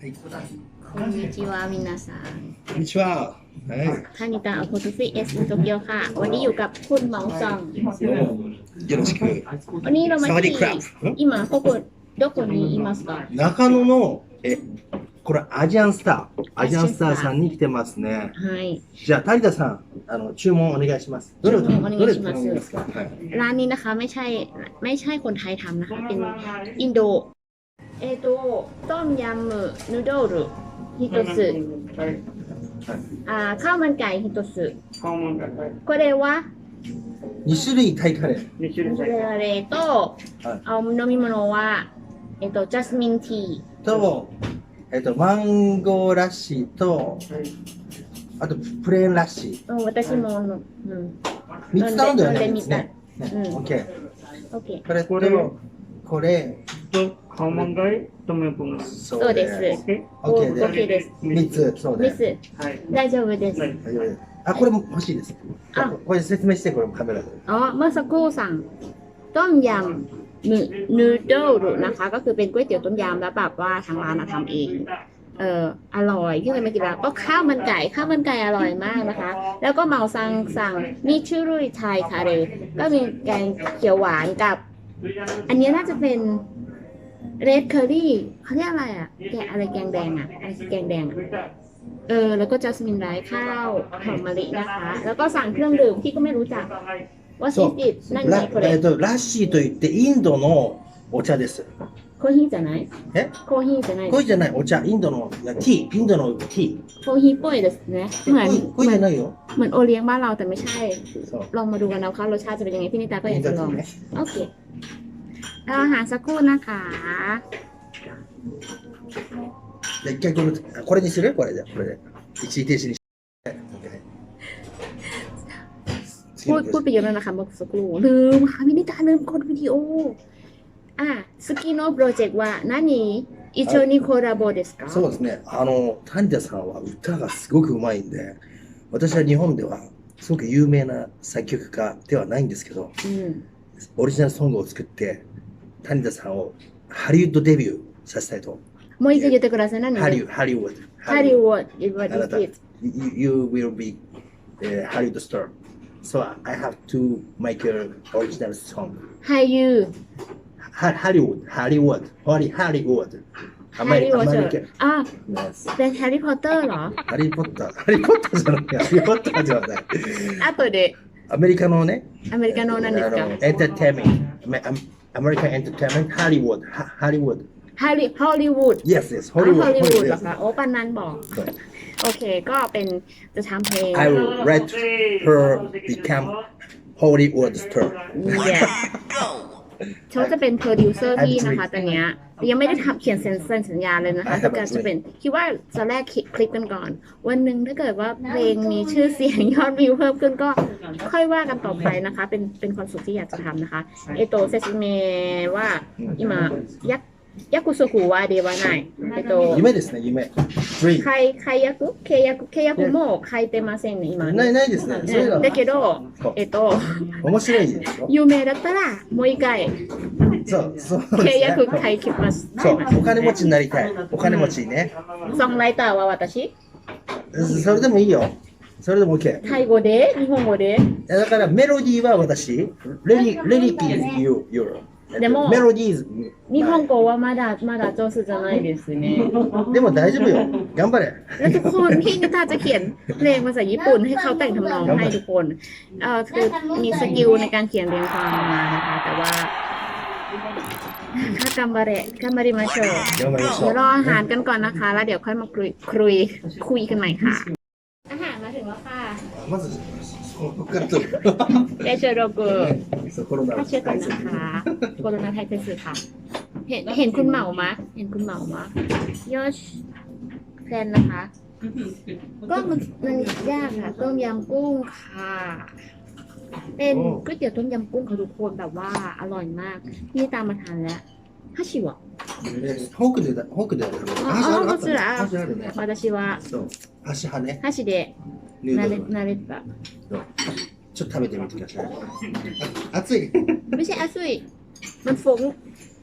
はい。こんにちは皆さんこんにちは。はい。ท่านิตาอโพตุฟิเอสโตเกียวค่ะ วันนี้อยู่กับคุณเหมาซัง どうも。よろしく。 วันนี้เรามา サワディ ที่ クラブ。ん今ここどこにいますか中野の、え、これアジアンスター。アジアンスターさんに来てますね。はいじゃあ、谷田さん、あの、注文お願いします。どれを注文お願いしますどれを頼みますかはい。 ร้านนี้นะคะไม่ใช่ไม่ใช่คนไทยทำนะคะ เป็นอินโด えっ、ー、と、トムヤムヌードル一つ。はい。はいあー、カーマンカイ一つ。カーマンカイ。これは？二種類タイカレー。2種類タイカレーと、はい、飲み物は、えっ、ー、と、ジャスミンティー。と、えっ、ー、と、マンゴーラッシーと、はいあと、プレーンラッシー。うん、私も、うん。3つ頼んだよね。飲んでみたい。ね、うん。OK。OK。これと、これ、と顔漫画へ留め込む。そうです。OK で OK です。三つ、そうです。はい。大丈夫です。あ、これも欲しいです。あ、これ説明してこれカメラで。あ、まさこさん。ต้มยำนูโดลนะคะ ก็คือเป็นก๋วยเตี๋ยวต้มยำแล้วแบบว่าทางร้านทำเองเอออร่อยที่เคยมากินร้านก็ข้าวมันไก่ข้าวมันไก่อร่อยมากนะคะ แล้วก็เมาซังสั่งมีชื่อรุ่ยไทยคาเรก็มีแกงเขียวหวานกับ อันนี้น่าจะเป็น เรดเคอรี่เขาเรียกอะไรอ่ะแกงอะไรแกงแดงอ่ะอะไรคือแกงแดงอะเออ แล้วก็จัสมินไรซ์ข้าวหอมมะลินะคะ แล้วก็สั่งเครื่องดื่มที่ก็ไม่รู้จัก ว่าซิติดนั่นไง ラ これえっと、ラッシーといって、インドのお茶です。コーヒーじゃないえコーヒーじゃないこれじゃない、お茶、インドのいやティー、インドのティ โคฮิโป้ยですねเหมือน ー。これこれじゃないよ。 เหมือนโอเลี้ยงบ้านเราแต่ไม่ใช่ そう。 ลองมาดูกันนะว่ารสชาติจะเป็นยังไงพี่นิตาก็อ イ ยาก ンド จะ テ ล ィ อง ーね。 โอเค เอาอาหารสักครู่นะคะ で、一回これ、これにするこれで、これで。一時停止にして。次 พู の ดพูดไปเยอะแล้วนะคะเมื่อสักครู่ลืมค่ะพี่นิตาลืมกดวิดีโอ อ่ะสกิโนโปรเจกต์ว่า何一緒にコラボですかそうですね。あの、谷田さんは歌がすごくうまいんで、私は日本ではすごく有名な作曲家ではないんですけど、うんオリジナルソングを作って、 谷田さんをハリウッドデビューさせたいと。もう一度言ってください。何ハリウッド。ハリウッド。You, you will be、uh, Hollywood star. So I have to make an original song. ハリウッド。ハリウッド。ハリウッド。ハリウッド。ハリー・ポッタ。あ、で、ハリ・ポッターのハリ・ポッター。ハリ・ポッターじゃない。ハリ・ポッターじゃない。あとで。アメリカのね。アメリカの何ですか？エンターテイメント。American Entertainment Hollywood Hollywood, Hollywood. Yes yes Hollywood okay Hollywood เหรอ yes, คะ yes. I will let her become Hollywood star. yeah Go! เขาจะเป็นโปรดิวเซอร์พี่นะคะตอนเนี้ยยังไม่ได้ทำเขียนเซ็นเซ็นสัญญาเลยนะคะคือการจะเป็นคิดว่าจะแรกคลิกกันก่อน วันหนึ่งถ้าเกิดว่าเพลงมีชื่อเสียงยอดวิวเพิ่มขึ้นก็ค่อยว่ากันต่อไปนะคะ เป็นเป็นความสุขที่อยากจะทำนะคะเอโตเซซิเมว่าอิมายัก 約束はではない。えっと、夢ですね、夢。解解約契約？契約も書いてませんね、今。ないないですね。ねだけど、えっと、面白い夢だったら、もう一回。そうそう、ね、契約書きます。そう、お金持ちになりたい。お金持ちね。う、ソンライターは私？それでもいいよ。それでも OK。タイ語で？日本語で？だからメロディーは私。レリレリピー you, you. でもメロディーズ、日本語はまだまだ上手じゃないですねでも大丈夫よ。頑張れ。 แล้วทุกคนพี่นิตาจะเขียนเพลงภาษาญี่ปุ่นให้เขาแต่งทำนองให้ทุกคนเออคือมีสกิลในการเขียนเรียงความมานะคะ แต่ว่าถ้ากัมบาเระกัมบาริมาโช 頑張りましょ เดี๋ยว う รออาหารกันก่อนนะคะ แล้วเดี๋ยวค่อยมาคุยคุยคุยกันใหม่ค่ะ อาหารมาถึงแล้วค่ะ ในเชโรกุถ้าเชื่อกันนะคะโคโรนาไทยเป็นสื่อคะเห็นเห็นคุณเหมามเห็นคุณเหมามยอชแพนนะคะ ก็มันมันยากค่ะต้มยำกุ้งค่ะ เป็นก๋วยเตี๋ยวต้มยำกุ้งค่ะทุกคนแบบว่าอร่อยมาก นี่ตามมาทานแล้วห้าชิวะフォークでだ、フォークでだ。あ、あ、こちら。私は。そう。箸派ね。箸で。慣れ、慣れた。どうちょっと食べてみてください。あ熱い。 ไม่ใช่อาซุยมันฟุ้ง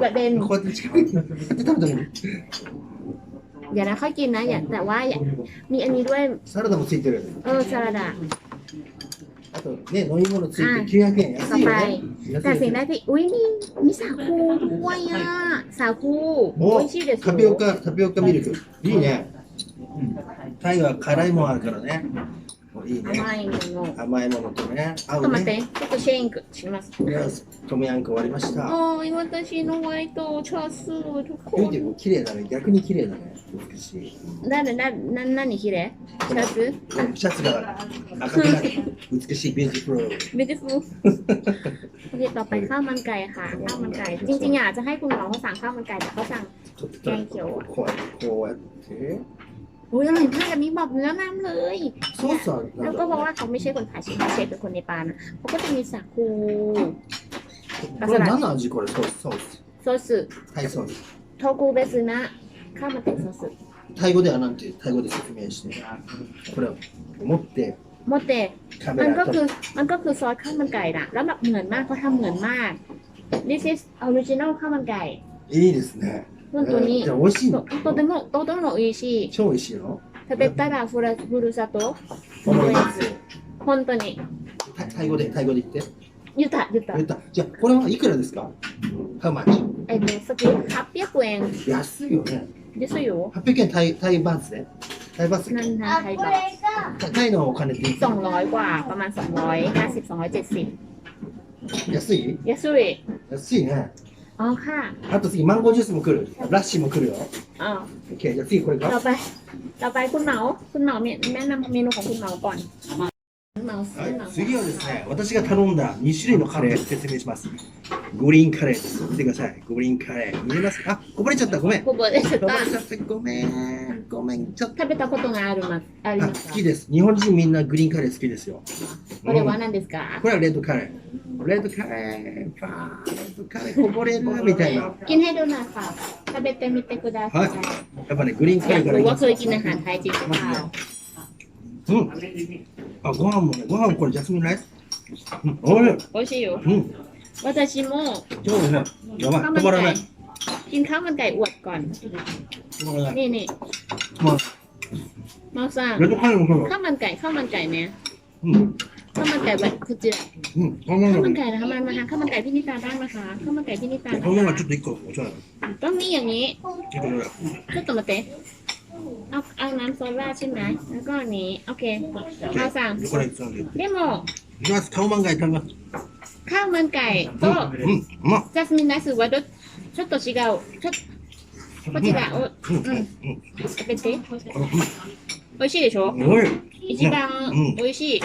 กระเด็น こうやって近くに。やって食べてみる。 อย่านะค่อยกินนะอย่าแต่ว่าอย่ามีอันนี้ด้วย サラダもついてる。 เออสลัดอะ あとね、飲み物ついて900円。安いよね。安 แต่ い สิ่ง よ แร ね กที่อุ้ยมีมีสาคูด้วยอ่ะสาคูโอ้ยชื่อเด็ด タピオカ、タピオカミルク。いいね。タイは辛いもんあるからね。 もういい ไม่ ね。 งง 甘いものとね。合トうマテね。ちょっとシェインクしますいやトムヤンク終わりました。おーい私のワイトチャースーทุกคน見ても綺麗だね。逆に綺麗だね。美しい。なななな何きれいシャツシャツが赤くなる。美しい、ビューティフル。 บิวตี้ฟูลโอเคต่อไปข้าวมันไก่ค่ะข้าวมันไก่ จริงๆอยากจะให้คุณหมอเขาสั่งข้าวมันไก่แต่เขาสั่ง ちょっとこうやって、こうやって。 อุ้ยอร่อยมากแบบนี้บอกเนื้อน้ำเลย ソースはな แล้ว ん ก็ だ บอกว่าเขาไม่ใช่คนไทยใช่ไหมเชฟเป็นคนเนปาลนะเขาก็จะมีสาคู これ何の味これソースソース。 โซสึ タイソース。 โทกุเบซึนะข้าวมันไก่โซสึ タイ語ではなんて、タイ語で説明して。これを持って、 โมเตะ カメ มันก็ ラ คื と อมันก็คือซอสข้าวมันไก่นะแล้วแบบเหมือนมากเขาทำเหมือนมาก this is original ข้าวมันไก่ いいですね。 เรื่องตัวนี้ じゃあ美味しいのโตโตโมโตโตโนอิชิ 超美味しいの食べたらフラフルサト思います。本当にタイタイ語で、タイ語で言って。言った言った言った。じゃあ、これはいくらですか ?How much? えっとさっき800円安いよね。ですよ800円タイタイバーツね。タイバーツ。 นั่นนะไทยบาท タイのお金っていくら200กว่าประมาณ250 270安い安い安いね。 อ๋อค่ะ あと次、マンゴージュースも来る。ラッシーも来るよ。 อ๋อ OK、じゃあ次これ ต่อ か。ไป ต่อไปคุณเหมาคุณเหมาแนะนำเมนูของคุณเหมาก่อน はい、次はですね、私が頼んだ2種類のカレー説明します。グリーンカレーです。見てください。グリーンカレー。見えますか？あ、こぼれちゃった。ごめん。こぼれちゃった。ごめん。ごめん。ちょっと。食べたことがあるま、あります好きです。日本人みんなグリーンカレー好きですよ。これは何ですか、うん、これはレッドカレー。レッドカレー、パー、ッカレー、こぼれな、みたいな。気にネるなさん、食べてみてください。はい。やっぱね、グリーンカレーからいきます。うん。あ、ご飯もね、ご飯これジャスミンライス。うん、おいしい。美味しいようん。私も超おいしい。やばい。ข้าว 止 มัน まらな ไก่ い。 กินข้าวมันไก่อวดก่อน 止まらない。 นี่นี่ まあ、 มาสั่ง レッドカレーもそうだ。 ข้าวมันไก่ข้าวมันไก่เนี่ย うん。 ข้าวมันไก่แบบคือจิระ うん。この ข้าว ま มัน ま、 ไก่นะคะมันมาทานข้าวมันไก่พี่นิตาได้ไหมคะข้าวมันไก่พี่นิตา このままちょっと一個お茶だ。 ต้องมีอย่างนี้ ちょっとこれ。 ちょっと待って เอาเอาน้ำโซดาใช่ไหมแล้วก็อันนี้โอเคมาสั่ง これ、そんで。いでもきます。カオマンガイ食べます。 ข้าวมันไก่ก็ うん。うん。うまっ。ジャスミンライスはどちょっと違うちょっとこちらおうん。うん。食べて美味しいでしょうん。おい。一番うん美味しい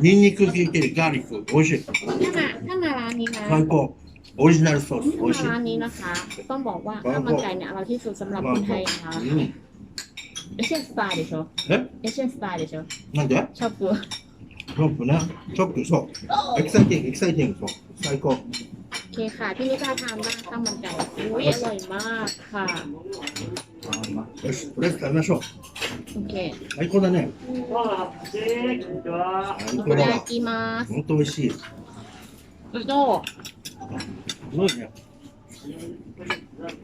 ニンニク効いてるガーリック。おいしい。ถ้ามาถ้ามาร้านนี้นะ 最高。オリジナルソース。おいしい。 ร้านนี้นะคะ ต้องบอกว่าข้าวมันไก่เนี่ยอร่อยที่สุดสำหรับคนไทยนะคะ うん。 เอเชียนสไตล์でしょえเอเชียนสไตล์でしょなんでชอบกู ショップね。ショップ、そう。エキサイティング、エキサイティング、そう。最高。 โอเคค่ะพี่นิตาทานบ้างข้าวมันไก่อุ้ยอร่อยมากค่ะ よし、とりあえず食べましょう。 โอเค 最高だね。あ、えー、こんにちは。最いただ高だわ。きますほんと美味しい。すどごいね。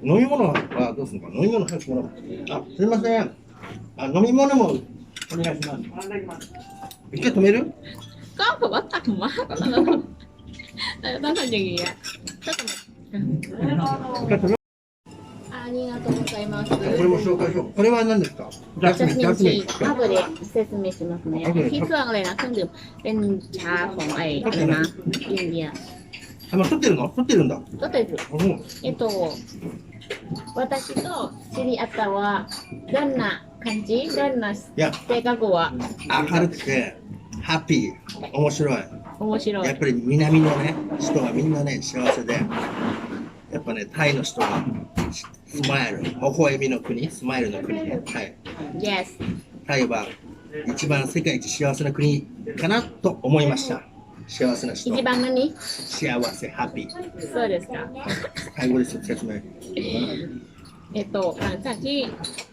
飲み物はどうするのか飲み物早くもらおう。あ、すみません。 あ、飲み物もお願いします。あいただきます。一回止める うก็แบบว่าตักมากแล้วต้องทำอย่างนี้อ่ะก็จะ 一回止めるありがとうございますこれも紹介しよう。これは何ですかジャジャスミンジャスミンティー後で説明しますねที่เครื่องอะไรนะเครื่องดื่มเป็นชาของไอ้อะไรนะอินเดีย あ、まあ、撮ってるの撮ってるんだ。ก็แต่ うん。えっと私と知り合ったはどんな 感じ？どんな性格は？明るくて、ハッピー、面白い。面白いやっぱり南のね、人はみんなね、幸せで、やっぱね、タイの人は、スマイル、微笑みの国、スマイルの国ね。はい。yes タイは一番世界一幸せな国かなと思いました。幸せな人。一番何？幸せ、ハッピー。そうですかタイ語です、説明。 えっとหลังจากที่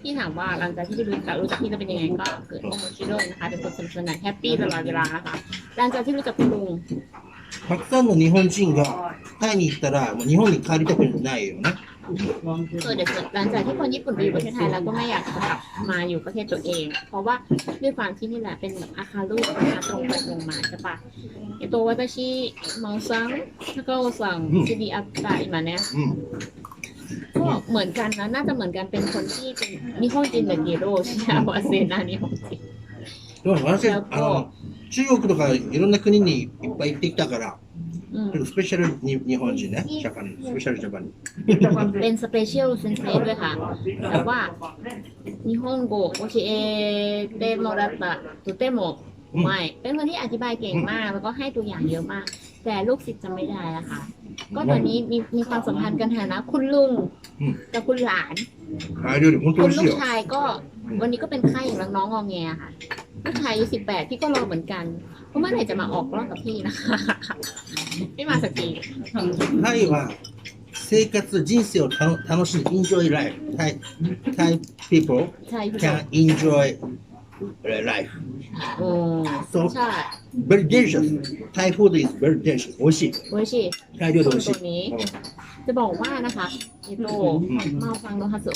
ที่ถามว่าหลังจากที่รู้จักรู้จักพี่จะเป็นยังไงก็เกิดโอโมชิโร่นะคะเป็นคนสนุกสนานแฮปปี้ตลอดเวลานะคะหลังจากที่รู้จักคุณลุง たくさんの日本人がタイに行ったら、もう日本に帰りたくないよね。 เออเดี๋ยวหลังจากที่คนญี่ปุ่นไปอยู่ประเทศไทยแล้วก็ไม่อยากจะกลับมาอยู่ประเทศตัวเอง เพราะว่าด้วยความที่นี่แหละเป็นแบบอาคารุนะคะตรงไปตรงมาใช่ปะเอโตวาตาชิเมาซังแล้วก็สั่งซีดีอัตตาอิมาเนี่ย うん。 ก็ เหมือนกันนะน่าจะเหมือนกันเป็นคนที่เป็นนิฮงจินแบบเยโรใช่ไหมวาเซนานิฮงจิน でも私、あの、中国とかいろんな国にいっぱい行ってきたから、 อืม ちょっとスペシャルに日本人ね、ジャパン、スペシャルジャパン。 เป็นสเปเชียลเซนเซด้วยค่ะ แต่ว่านิฮงโกโอชิเอเตโ มรัตตะตุเตโมไม่ เป็นคนที่อธิบายเก่งมาก แล้วก็ให้ตัวอย่างเยอะมาก แต่ลูกศิษย์จะไม่ได้อะค่ะ ก็ตอนนี้มีมีความสัมพันธ์กันฐานะ คุณลุง อืม กับคุณหลาน あ料理本当 คุ 美 ณ 味し ลู い ก よ。 ชายก็วันนี้ก็เป็นไข้อย่างน้องงอแงค่ะ ลูกชายอายุสิบแปดพี่ก็รอเหมือนกันว่าเมื่อไหร่จะมาออกรอบกับพี่นะคะ ไม่มาสักที タイは生活、人生をたの楽しんで、enjoy life. Thai, Thai people ใช่พี่ can enjoy life. โอ้ So ใช่ very delicious. Thai food is very delicious. 美味しい。 โอ้ยชิ タイ料理美味しい ตัว。นี้ จะบอกว่านะคะเอโตมาฟังโนฮัส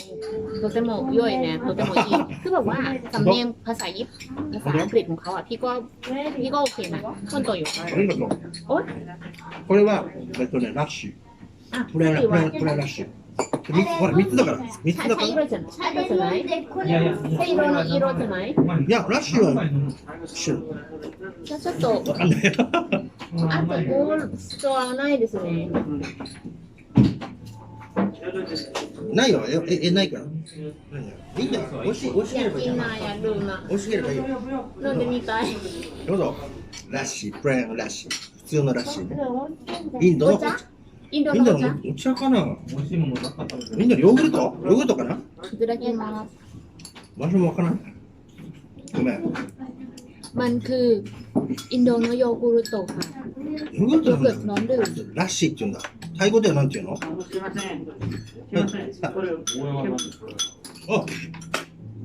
โตเตโมย่อยเนี่ยโตเตโมอีคือแบบว่าสำเนียงภาษาญี่ปุ่นภาษาอังกฤษของเขาอ่ะพี่ก็พี่ก็โอเคนะคนตัวอยู่ ありがとう。おこれは、えっとね、ラッシュ。 อ่ะ これは、これはこれはラッシュ。 三、ほら、三つだから。三つだから。茶色じゃない。茶の色じゃない。いや、ラッシュは。じゃ、ちょっと。あと、ゴールストアないですね。ないよ、え、え、ないから。いいんだよ。おし、おしればいい。おしければいい。飲んでみたい。どうぞ。ラッシュ、プレーンラッシュ。普通のラッシュ。インドの。インドインドのお茶のお茶かな美味しいものばっか食べてインドのヨーグルトヨーグルトかないただきます私もわからん。ごめん。 มันคืออินโดโนโยกุรุโตะค่ะ ヨーグル โย ト เกิร์ต なんだน้ำดื่ม ラッシーって言うんだ。タイ語ではなんて言うのすいません。すいません。これ、応援は何ですかあ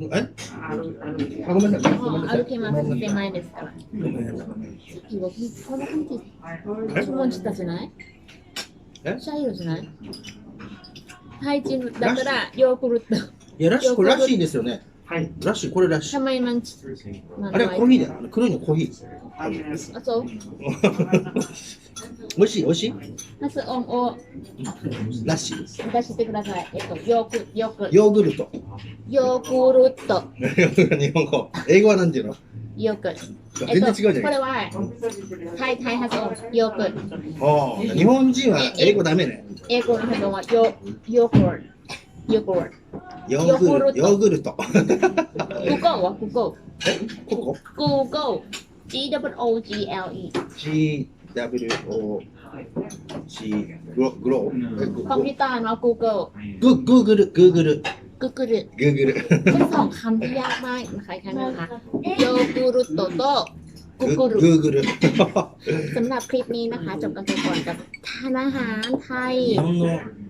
えある、ある。あ、ごめんなさい。ごめんあなさい。歩けます手前ですからごめんなさい。いいわこの感じえ注文したじゃない シャイロじゃない？ハイチだからヨーグルト。いや、ラッシュ、これラッシーですよね。はい。ラッシー、これラッシー。シャマイマンチ。あれはコーヒーだよ。黒いのコーヒー。あ、そう？美味しい、美味しい？ラッシー。出してください。えっと、ヨーグ、ヨーグルト。ヨーグルト。ヨーグルト。日本語。英語は何て言うの？ヨーグルト。全然違うじゃない、これは、発、ヨーグルト。日本人は英語ダメね。英語の発音はヨヨーグルト。ヨーグルト。ヨーグルト。ヨーグルト。グルト。G-W-O-G-L-E。G-W-O-G-L-E。G グログロ、コンピューターの Google。グーグル、グーグル。 กึกกรึกึกกรึเป็นสองคำที่ยากมากนะคะครั้งนะคะโยกูรุโตโตกุกรุกรึสำหรับคลิปนี้นะคะ จบกันไปก่อนกับทานอาหารไทย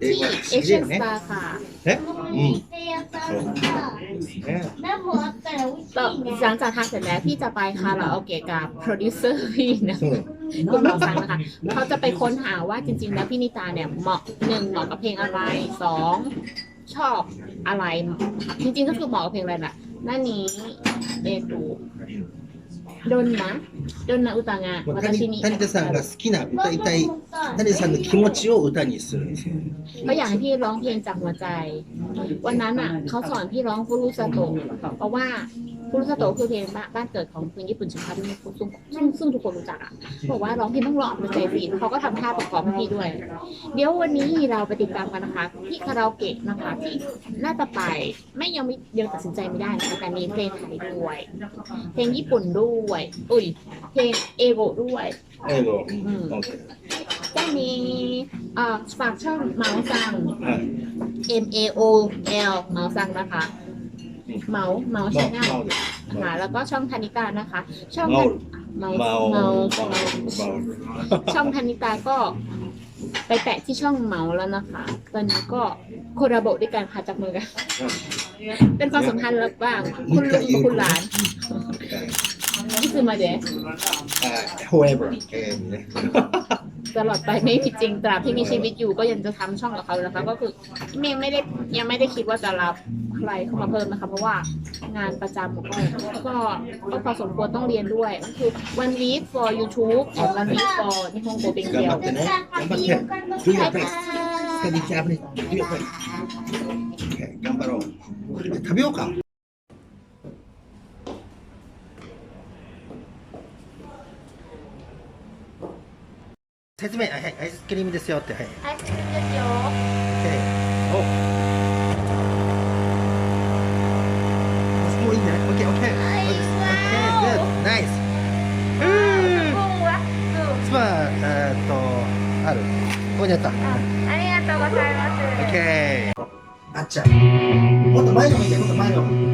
ที่เอเชียนสตาค่ะเต่อหลังจากทานเสร็จแล้วพี่จะไปคาราโอเกะกับโปรดิวเซอร์พี่นะคุณผู้ฟังนะคะเขาจะไปค้นหาว่าจริง ๆ แล้วพี่นิตาเนี่ยเหมาะหนึ่งเหมาะกับเพลงอะไรสอง ชอบอะไร จริง ๆ ก็คือเหมาะกับเพลงอะไรล่ะหน้านี้เอตูดนนะดนนะอุตางะ もう วัต 谷 ชินิ 谷田さんが好きな歌いたい谷田さんの気持ちを歌にするんですよ ก็อยากให้พี่ร้องเพลงจากหัวใจ วันนั้นอ่ะเขาสอนพี่ร้องฟุรุสโตะเพราะว่า คุรุสโตคือเพลงบ้านเกิดของเพลงญี่ปุ่นชิคารุซึ่งซึ่งซึ่งทุกคนรู้จักอะบอกว่าร้องเพลงต้องร้องเป็นเซฟีนเขาก็ทำท่าประกอบพี่ด้วย เดี๋ยววันนี้เราไปติดตามกันนะคะพี่คาราโอเกะนะคะที่น่าจะไปไม่ยังไม่ยังตัดสินใจไม่ได้นะแต่มีเพลงไทยด้วย เพลงญี่ปุ่นด้วย อุ้ยเพลงเอโกะด้วย เอโกะอืมแค่นี้เอ่อฝากช่องเมาสัง M A O L เมาสังนะคะ เมาส์เมาส์ช่ไหมคะส์แล้วก็ช่องธนิตานะคะ ช่องเมาส์เมาส์เมาช่องธนิตาก็ ไปแปะที่ช่องเมาส์แล้วนะคะ ตอนนี้ก็โคราบด้วยกันค่ะจับมือกันเป็นความสัมพันธ์ระหว่างคุณลุงคุณหลานนี่คือมาเดะ Uh, whoever. And ตลอดไปไม่มีจริงตราบที่มีชีวิตอยู่ก็ยังจะทำช่องกับเขาอยู่นะคะ ก็คือเมย์ไม่ได้ยังไม่ได้คิดว่าจะรับใครเข้ามาเพิ่มนะคะ เพราะว่างานประจำของก็ก็ก็พอสมควรต้องเรียนด้วยก็คือ one week for YouTube and one week for นิฮงโกเป็น 頑 เดียว 張ってね。頑張って。Do your best. Study Japanese. Do your best. Okay, 頑張ろう。食べようか。 説明、はいはい、アイスクリームですよって、はい。アイスクリームですよおもういいんじゃない ?OK、OK。はい OK、good。ナイス。もうワッスパえーっと、ある。ここにあった。クありがとうございます OK。あっちゃん。もっと前の方がいいよもっと前の方。